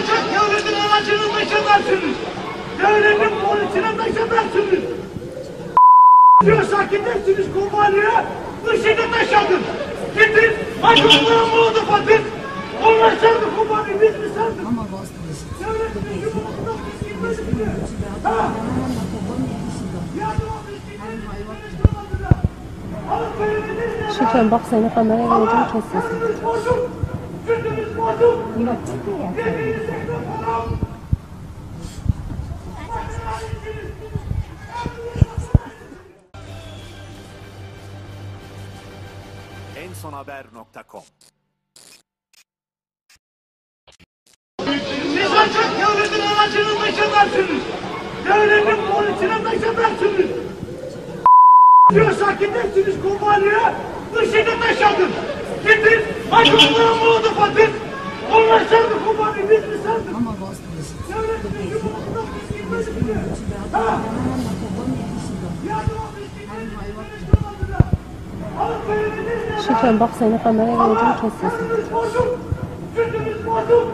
ancak devletin aracının dışındasınız. Devletin polisinin dışındasınız. Diyorsa gidersiniz kumbhaneye, dışını taşadın. Gidin, acımdan molotof atın. Onlar sardı kumbhanayı, biz mi sardık? Devletin yumruğundan biz gitmedik mi? Ha? Ya. Şükran bak seni kameraya vereceğim kesin. Gözünüz bozuk. Gözünüz bozuk. ensonhaber.com Siz ancak devletin aracının dışındasınız. Devletin polisinin dışındasınız. Diyorsa gidersiniz kumbhaneye, dışını taşadın. Gidin, acımdan molotof atın. Onlar sardı kumbhanayı, biz mi sardık? Devletin yumruğundan biz gitmedik mi? Ha? Yani o biz gitmedik mi? Alıp Şükran bak seni kameraya vereceğim kesin. Gözünüz bozuk. Gözünüz bozuk.